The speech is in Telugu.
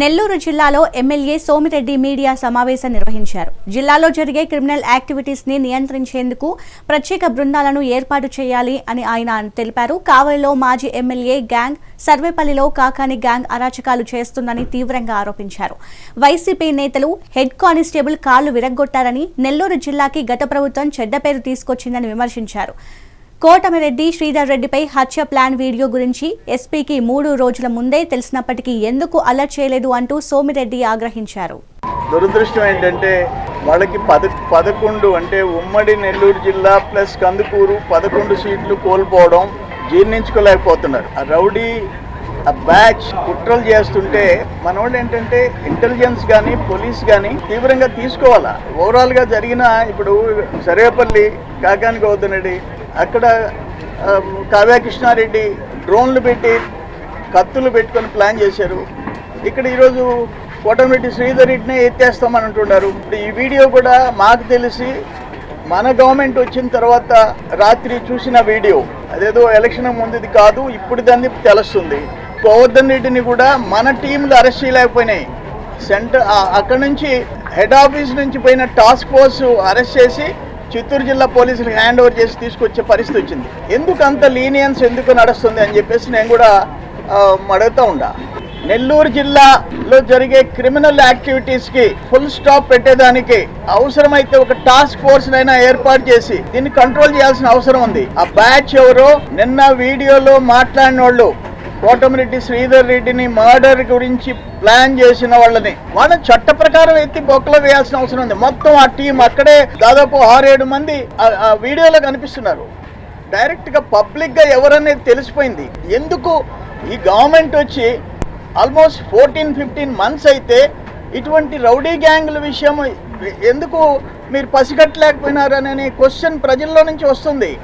నెల్లూరు జిల్లాలో ఎమ్మెల్యే సోమిరెడ్డి మీడియా సమావేశం నిర్వహించారు. జిల్లాలో జరిగే క్రిమినల్ యాక్టివిటీస్ని నియంత్రించేందుకు ప్రత్యేక బృందాలను ఏర్పాటు చేయాలి అని ఆయన తెలిపారు. కావలిలో మాజీ ఎమ్మెల్యే గ్యాంగ్ సర్వేపల్లిలో కాకాని గ్యాంగ్ అరాచకాలు చేస్తుందని తీవ్రంగా ఆరోపించారు. వైసీపీ నేతలు హెడ్ కానిస్టేబుల్ కాళ్ళు విరగ్గొట్టారని నెల్లూరు జిల్లాకి గత ప్రభుత్వం చెడ్డ పేరు తీసుకొచ్చిందని విమర్శించారు. కోటమిరెడ్డి శ్రీధర్ రెడ్డిపై హత్య ప్లాన్ వీడియో గురించి ఎస్పీకి మూడు రోజుల ముందే తెలిసినప్పటికీ ఎందుకు అలర్ట్ చేయలేదు అంటూ సోమిరెడ్డి ఆగ్రహించారు. దురదృష్టం ఏంటంటే వాళ్ళకి పద పదకొండు అంటే ఉమ్మడి నెల్లూరు జిల్లా ప్లస్ కందుకూరు పదకొండు సీట్లు కోల్పోవడం జీర్ణించుకోలేకపోతున్నారు. ఆ రౌడీ ఆ బ్యాచ్ కుట్రలు చేస్తుంటే మన వాళ్ళు ఏంటంటే ఇంటెలిజెన్స్ కానీ పోలీస్ కానీ తీవ్రంగా తీసుకోవాలా. ఓవరాల్గా జరిగిన ఇప్పుడు సరేపల్లి కాకానికి గౌతమ్ అక్కడ కావ్యకృష్ణారెడ్డి డ్రోన్లు పెట్టి కత్తులు పెట్టుకొని ప్లాన్ చేశారు. ఇక్కడ ఈరోజు కోటమిరెడ్డి శ్రీధర్ రెడ్డినే ఎత్తేస్తామని అంటున్నారు. ఇప్పుడు ఈ వీడియో కూడా మాకు తెలిసి మన గవర్నమెంట్ వచ్చిన తర్వాత రాత్రి చూసిన వీడియో. అదేదో ఎలక్షన్ ముందుది కాదు ఇప్పుడు దాన్ని తెలుస్తుంది. గోవర్ధన్ రెడ్డిని కూడా మన టీంలు అరెస్ట్ చేయలేకపోయినాయి. సెంటర్ అక్కడ నుంచి హెడ్ ఆఫీస్ నుంచి పోయిన టాస్క్ ఫోర్స్ అరెస్ట్ చేసి చిత్తూరు జిల్లా పోలీసులకు హ్యాండ్ ఓవర్ చేసి తీసుకొచ్చే పరిస్థితి వచ్చింది. ఎందుకు అంత లీనియన్స్ ఎందుకు నడుస్తుంది అని చెప్పేసి నేను కూడా అడుగుతూ ఉండా. నెల్లూరు జిల్లాలో జరిగే క్రిమినల్ యాక్టివిటీస్కి ఫుల్ స్టాప్ పెట్టేదానికి అవసరమైతే ఒక టాస్క్ ఫోర్స్ అయినా ఏర్పాటు చేసి దీన్ని కంట్రోల్ చేయాల్సిన అవసరం ఉంది. ఆ బ్యాచ్ ఎవరో నిన్న వీడియోలో మాట్లాడిన వాళ్ళు కోటమిరెడ్డి శ్రీధర్ రెడ్డిని మర్డర్ గురించి ప్లాన్ చేసిన వాళ్ళని. వాళ్ళని చట్ట ప్రకారం ఎత్తి బొక్కలో వేయాల్సిన అవసరం ఉంది. మొత్తం ఆ టీం అక్కడే దాదాపు ఆరేడు మంది ఆ- వీడియోలో కనిపిస్తున్నారు. డైరెక్ట్గా పబ్లిక్గా ఎవరనేది తెలిసిపోయింది. ఎందుకు ఈ గవర్నమెంట్ వచ్చి ఆల్మోస్ట్ ఫోర్టీన్ ఫిఫ్టీన్ మంత్స్ అయితే ఇటువంటి రౌడీ గ్యాంగుల విషయం ఎందుకు మీరు పసిగట్టలేకపోయినారు అనే క్వశ్చన్ ప్రజల్లో నుంచి వస్తుంది.